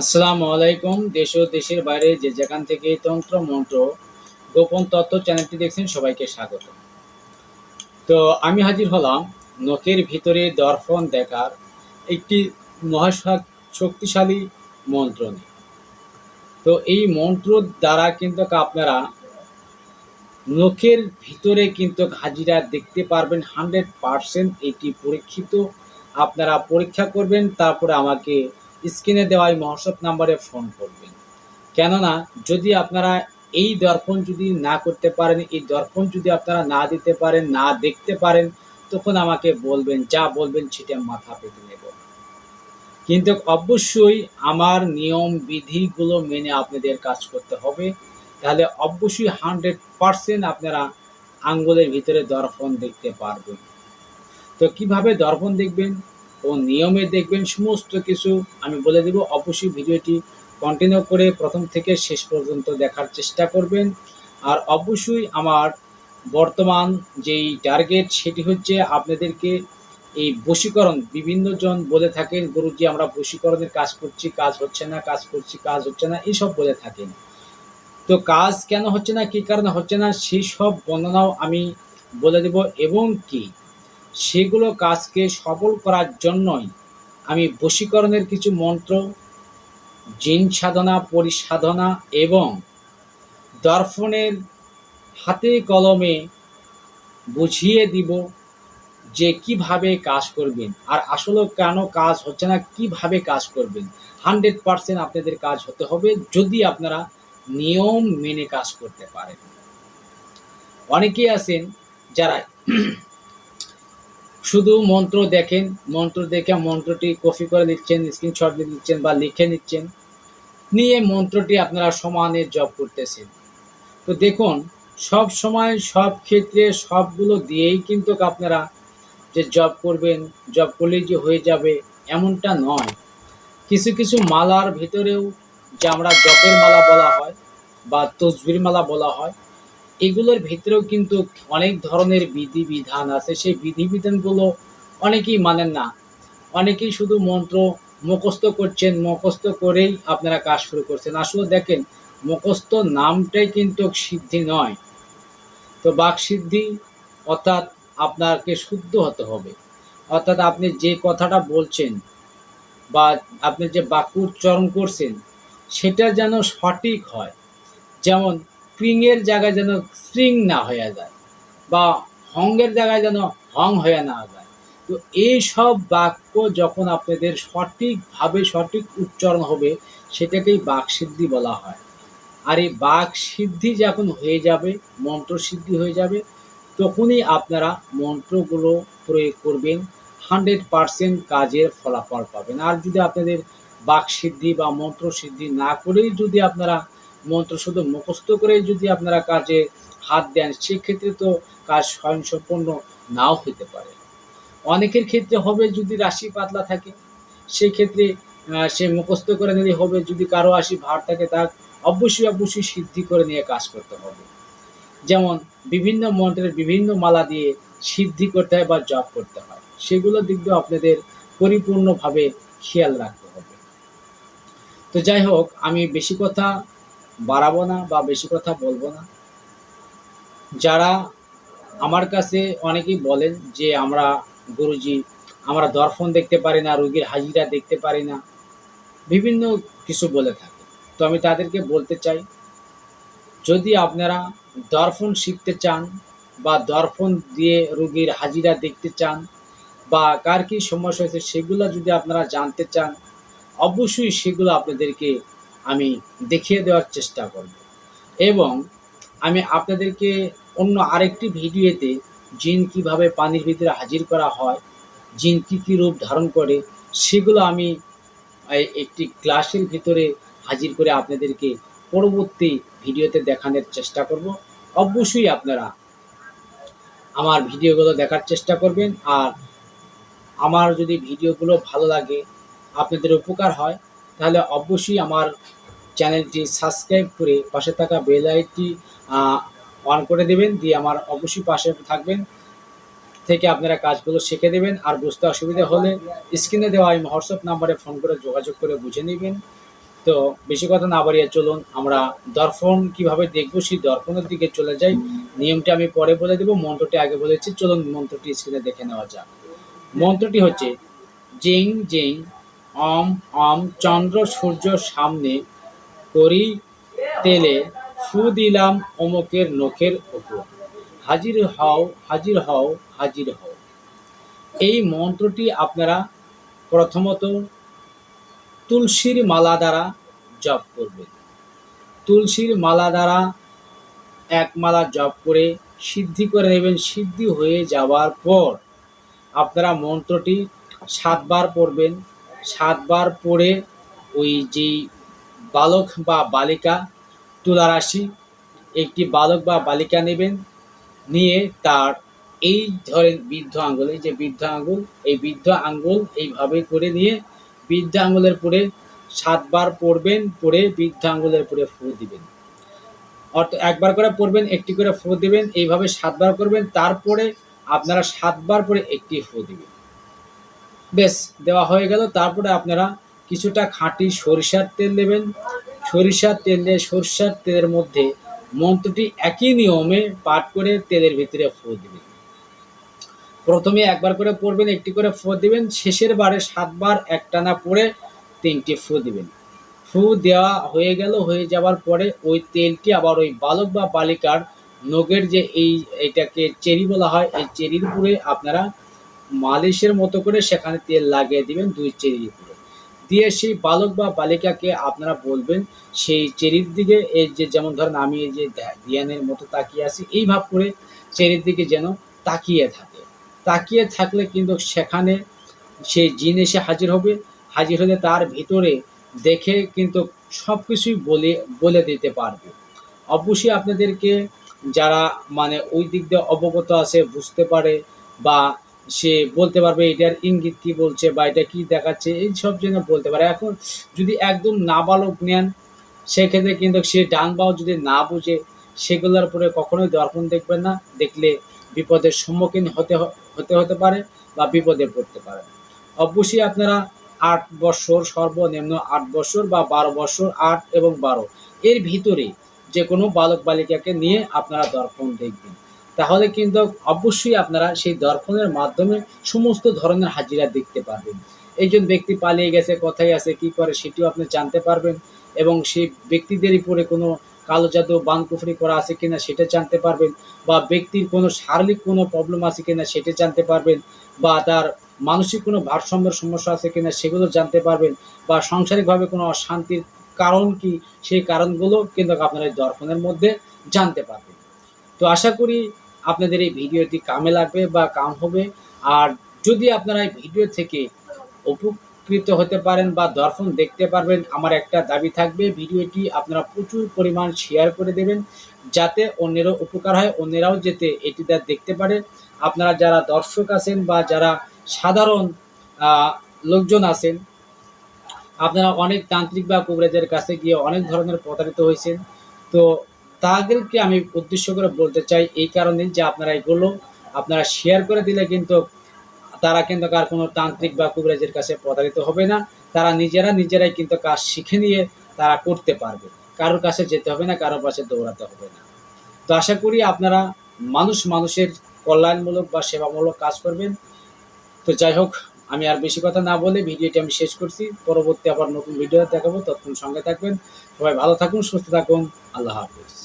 আসসালামু আলাইকুম, দেশ ও দেশের বাইরে যে যেখান থেকে তন্ত্র, মন্ত্র, গোপন তত্ত্ব চ্যানেলটি দেখছেন সবাইকে স্বাগত। তো আমি হাজির হলাম নখের ভিতরে দর্পণ দেখার একটি মহাশক শক্তিশালী মন্ত্র নিয়ে। তো এই মন্ত্র দ্বারা কিন্তু আপনারা নখের ভিতরে কিন্তু হাজিরা দেখতে পারবেন হান্ড্রেড পারসেন্ট। এটি পরীক্ষিত, আপনারা পরীক্ষা করবেন, তারপরে আমাকে স্ক্রিনে দেওয়া এই মহসব নাম্বারে ফোন করবেন। কেননা, যদি আপনারা এই দর্পণ যদি না করতে পারেন, এই দর্পণ যদি আপনারা না দিতে পারেন, না দেখতে পারেন, তখন আমাকে বলবেন, যা বলবেন সেটা মাথা পেতে নেব। কিন্তু অবশ্যই আমার নিয়ম, বিধিগুলো মেনে আপনাদের কাজ করতে হবে। তাহলে অবশ্যই হান্ড্রেড পারসেন্ট আপনারা আঙ্গুলের ভিতরে দর্পণ দেখতে পারবেন। তো কীভাবে দর্পণ দেখবেন? ও নিয়মে দেখবেন সমস্ত কিছু আমি বলে দেব। অবশ্যই ভিডিওটি কন্টিনিউ করে প্রথম থেকে শেষ পর্যন্ত দেখার চেষ্টা করবেন। আর অবশ্যই আমার বর্তমান যেই টার্গেট সেটি হচ্ছে আপনাদেরকে এই বশীকরণ। বিভিন্ন জন বলে থাকেন, গুরুজি, আমরা বশীকরণের কাজ করছি, কাজ হচ্ছে না, কাজ করছি, কাজ হচ্ছে না। এইসব বলে থাকেন। তো কাজ কেন হচ্ছে না, কী কারণে হচ্ছে না, সেই সব বর্ণনাও আমি বলে দেব। এবং কি? সেগুলো কাজকে সফল করার জন্যই আমি বশীকরণের কিছু মন্ত্র, জিন সাধনা, পরিসাধনা এবং দর্পণের হাতে কলমে বুঝিয়ে দিব যে কীভাবে কাজ করবেন আর আসলে কেন কাজ হচ্ছে না, কীভাবে কাজ করবেন। হান্ড্রেড পারসেন্ট আপনাদের কাজ হতে হবে যদি আপনারা নিয়ম মেনে কাজ করতে পারেন। অনেকেই আছেন যারা শুধু মন্ত্র দেখেন, মন্ত্র দেখে মন্ত্রটি কপি করে নিচ্ছেন স্ক্রিনশট দিয়ে নিচ্ছেন বা লিখে নিচ্ছেন। নিয়ে মন্ত্রটি আপনারা সমানে জপ করতেছেন। তো দেখুন, সব সময় সব ক্ষেত্রে সবগুলো দিয়েই কিন্তু আপনারা যে জব করবেন জব করলেই যে হয়ে যাবে, এমনটা নয়। কিছু কিছু মালার ভিতরেও যে আমরা জপের মালা বলা হয় বা তসবির মালা বলা হয় এগুলোর ভিতরেও কিন্তু অনেক ধরনের বিধিবিধান আছে। সেই বিধিবিধানগুলো অনেকেই মানেন না। অনেকেই শুধু মন্ত্র মুখস্থ করছেন, মুখস্থ করেই আপনারা কাজ শুরু করছেন। আসলে দেখেন, মুখস্থ নামটাই কিন্তু সিদ্ধি নয়। তো বাক সিদ্ধি অর্থাৎ আপনাকে শুদ্ধ হতে হবে। অর্থাৎ আপনি যে কথাটা বলছেন বা আপনি যে বাক্য উচ্চারণ করছেন, সেটা যেন সঠিক হয়। যেমন ক্রিংয়ের জায়গায় যেন স্ট্রিং না হয়ে যায় বা হংয়ের জায়গায় যেন হং হয়ে না যায়। তো এই সব বাক্য যখন আপনাদের সঠিকভাবে সঠিক উচ্চারণ হবে, সেটাকেই বাকসিদ্ধি বলা হয়। আর এই বাক সিদ্ধি যখন হয়ে যাবে মন্ত্র সিদ্ধি হয়ে যাবে, তখনই আপনারা মন্ত্রগুলো প্রয়োগ করবেন, হান্ড্রেড পারসেন্ট কাজের ফলাফল পাবেন। আর যদি আপনাদের বাক সিদ্ধি বা মন্ত্র সিদ্ধি না করেই যদি আপনারা মন্ত্র শুধু মুখস্থ করে যদি আপনারা কাজে হাত দেন, সেক্ষেত্রে তো কাজ স্বয়ংসম্পন্ন নাও হতে পারে। অনেকের ক্ষেত্রে হবে যদি রাশি পাতলা থাকে, সেক্ষেত্রে সে মুখস্থ করে নিলে হবে যদি কারও রাশি ভার থাকে তার অবশ্যই অবশ্যই সিদ্ধি করে নিয়ে কাজ করতে হবে। যেমন বিভিন্ন মন্ত্রের বিভিন্ন মালা দিয়ে সিদ্ধি করতে হয় বা জপ করতে হয়, সেগুলো দিক দিয়ে আপনাদের পরিপূর্ণভাবে খেয়াল রাখতে হবে। তো যাই হোক, আমি বেশি কথা বাড়াবো না বা বেশি কথা বলব না। যারা আমার কাছে অনেকেই বলেন যে, আমরা গুরুজি, আমরা দর্পণ দেখতে পারি না, রুগীর হাজিরা দেখতে পারি না। বিভিন্ন কিছু বলে থাকে। তো আমি তাদেরকে বলতে চাই, যদি আপনারা দর্পণ শিখতে চান বা দর্পণ দিয়ে রুগীর হাজিরা দেখতে চান বা কার কী সমস্যা হয়েছে, সেগুলো যদি আপনারা জানতে চান, অবশ্যই সেগুলো আপনাদেরকে আমি দেখিয়ে দেওয়ার চেষ্টা করব। এবং আমি আপনাদেরকে অন্য আরেকটি ভিডিওতে জিন কীভাবে পানির ভিতরে হাজির করা হয়, জিন কী কী রূপ ধারণ করে, সেগুলো আমি একটি ক্লাসের ভিতরে হাজির করে আপনাদেরকে পরবর্তী ভিডিওতে দেখানোর চেষ্টা করব। অবশ্যই আপনারা আমার ভিডিওগুলো দেখার চেষ্টা করবেন আর আমার যদি ভিডিওগুলো ভালো লাগে, আপনাদের উপকার হয়, তাহলে অবশ্যই আমার চ্যানেলটি সাবস্ক্রাইব করে পাশে থাকা বেল আইটি অন করে দেবেন, দিয়ে আমার অবশ্যই পাশে থাকবেন, থেকে আপনারা কাজগুলো শিখে দেবেন। আর বুঝতে অসুবিধা হলে স্ক্রিনে দেওয়া এই হোয়াটসঅ্যাপ নাম্বারে ফোন করে যোগাযোগ করে বুঝে নেবেন। তো বেশি কথা না বাড়িয়ে চলুন, আমরা দর্পণ কীভাবে দেখব, সেই দর্পণের দিকে চলে যাই। নিয়মটি আমি পরে বলে দেবো, মন্ত্রটি আগে বলেছি, চলুন মন্ত্রটি স্ক্রিনে দেখে নেওয়া যাক। মন্ত্রটি হচ্ছে জিং জিং অম অম, চন্দ্র, সূর্য, সামনে করি তেলে ফু দিলাম অমুকের নখের উপর। হাজির হও হাজির হও হাজির হও। এই মন্ত্রটি আপনারা প্রথমত তুলসীর মালা দ্বারা জপ করবেন। তুলসীর মালা দ্বারা এক মালা জপ করে সিদ্ধি করে নেবেন। সিদ্ধি হয়ে যাওয়ার পর আপনারা মন্ত্রটি সাতবার পড়বেন। সাতবার পড়ে ওই যেই বালক বা বালিকা তুলা রাশি একটি বালক বা বালিকা নেবেন, নিয়ে তার এই ধরেন বৃদ্ধ আঙ্গুল, এই যে বৃদ্ধ আঙ্গুল, এই বৃদ্ধ আঙ্গুল এইভাবে করে নিয়ে বৃদ্ধ আঙ্গুলের পরে সাতবার পড়বেন, পড়ে বৃদ্ধ আঙ্গুলের পরে ফু দিবেন। অর্থাৎ একবার করে পড়বেন, একটি করে ফু দিবেন, এইভাবে সাতবার করবেন, তারপরে আপনারা সাতবার পরে একটি ফু দিবেন। বেশ, দেওয়া হয়ে গেল, তারপরে আপনারা কিছুটা খাঁটি সরিষার তেল দেবেন। সরিষার তেল দিয়ে সরিষার তেলের মধ্যে মন্ত্রটি একই নিয়মে পাঠ করে তেলের ভিতরে ফু দিবেন। প্রথমে একবার করে পড়বেন, একটি করে ফু দিবেন, শেষের বারে সাতবার একটানা পড়ে তিনটি ফু দিবেন। ফু দেওয়া হয়ে গেল, হয়ে যাওয়ার পরে ওই তেলটি আবার ওই বালক বা বালিকার নখের যে এই এটাকে চেরি বলা হয়, এই চেরির উপরে আপনারা মালিশের মতো করে সেখানে তেল লাগিয়ে দিবেন, দুই চেরির উপরে দিয়ে সেই বালক বা বালিকাকে আপনারা বলবেন, সেই চেরির দিকে, এই যে যেমন ধরেন আমি এই যে ধ্যানের মতো তাকিয়ে আছি, এই ভাব করে চেরির দিকে যেন তাকিয়ে থাকে। তাকিয়ে থাকলে কিন্তু সেখানে সেই জিন এসে হাজির হবে, হাজির হলে তার ভিতরে দেখে কিন্তু সব কিছুই বলে বলে দিতে পারবে। অবশ্যই আপনাদেরকে যারা মানে ওই দিক দিয়ে অবগত আছে, বুঝতে পারে বা সে বলতে পারবে এটার ইঙ্গিত কি বলছে বা এটা কি দেখাচ্ছে, এই সব যেন বলতে পারে। এখন যদি একদম নাবালক নেন, সেক্ষেত্রে কিন্তু সে ডান বাও যদি না বুঝে, সেগুলোর উপরে কখনোই দর্পণ দেখবেন না। দেখলে বিপদের সম্মুখীন হতে হতে হতে পারে বা বিপদে পড়তে পারে। অবশ্যই আপনারা আট বছর সর্বনিম্ন আট বছর বা বারো বছর আট এবং বারো, এর ভিতরে যে কোনো বালক বালিকাকে নিয়ে আপনারা দর্পণ দেখবেন। তাহলে কিন্তু অবশ্যই আপনারা সেই দর্পণের মাধ্যমে সমস্ত ধরনের হাজিরা দেখতে পারবেন। একজন ব্যক্তি পালিয়ে গেছে, কোথায় আছে, কি করে সেটিও আপনি জানতে পারবেন এবং সেই ব্যক্তিদের উপরে কোনো কালো জাদু, বানকুফরি করা আছে কিনা সেটা জানতে পারবেন বা ব্যক্তির কোনো শারীরিক কোনো প্রবলেম আছে কিনা সেটা জানতে পারবেন বা তার মানসিক কোনো ভারসাম্যের সমস্যা আছে কিনা সেগুলো জানতে পারবেন বা সাংসারিকভাবে কোনো অশান্তির কারণ কি সেই কারণগুলো কিন্তু আপনারা এই দর্পণের মধ্যে জানতে পারবেন। তো আশা করি আপনাদের এই ভিডিওটি কামে লাগবে বা কাম হবে। আর যদি আপনারা এই ভিডিও থেকে উপকৃত হতে পারেন বা দর্শন দেখতে পারবেন, আমার একটা দাবি থাকবে, ভিডিওটি আপনারা প্রচুর পরিমাণ শেয়ার করে দেবেন যাতে অন্যেরও উপকার হয়, অন্যেরাও যেতে এটি দা- দেখতে পারে। আপনারা যারা দর্শক আছেন বা যারা সাধারণ লোকজন আছেন, আপনারা অনেক তান্ত্রিক বা কবিরাজের কাছে গিয়ে অনেক ধরনের প্রতারিত হয়েছেন। তো তাদেরকে আমি উদ্দেশ্য করে বলতে চাই এই কারণে যে আপনারা এগুলো আপনারা শেয়ার করে দিলে কিন্তু তারা কিন্তু আর কোনো তান্ত্রিক বা কবিরাজের কাছে প্রতারিত হবে না। তারা নিজেরা নিজেরাই কিন্তু কাজ শিখে নিয়ে তারা করতে পারবে। কারোর কাছে যেতে হবে না, কারোর কাছে দৌড়াতে হবে না। তো আশা করি আপনারা মানুষ মানুষের কল্যাণমূলক বা সেবামূলক কাজ করবেন। তো যাই হোক, আমি আর বেশি কথা না বলে ভিডিওটি আমি শেষ করছি। পরবর্তী আবার নতুন ভিডিও দেখাবো। ততক্ষণ সঙ্গে থাকবেন। সবাই ভালো থাকুন, সুস্থ থাকুন। আল্লাহ হাফিজ।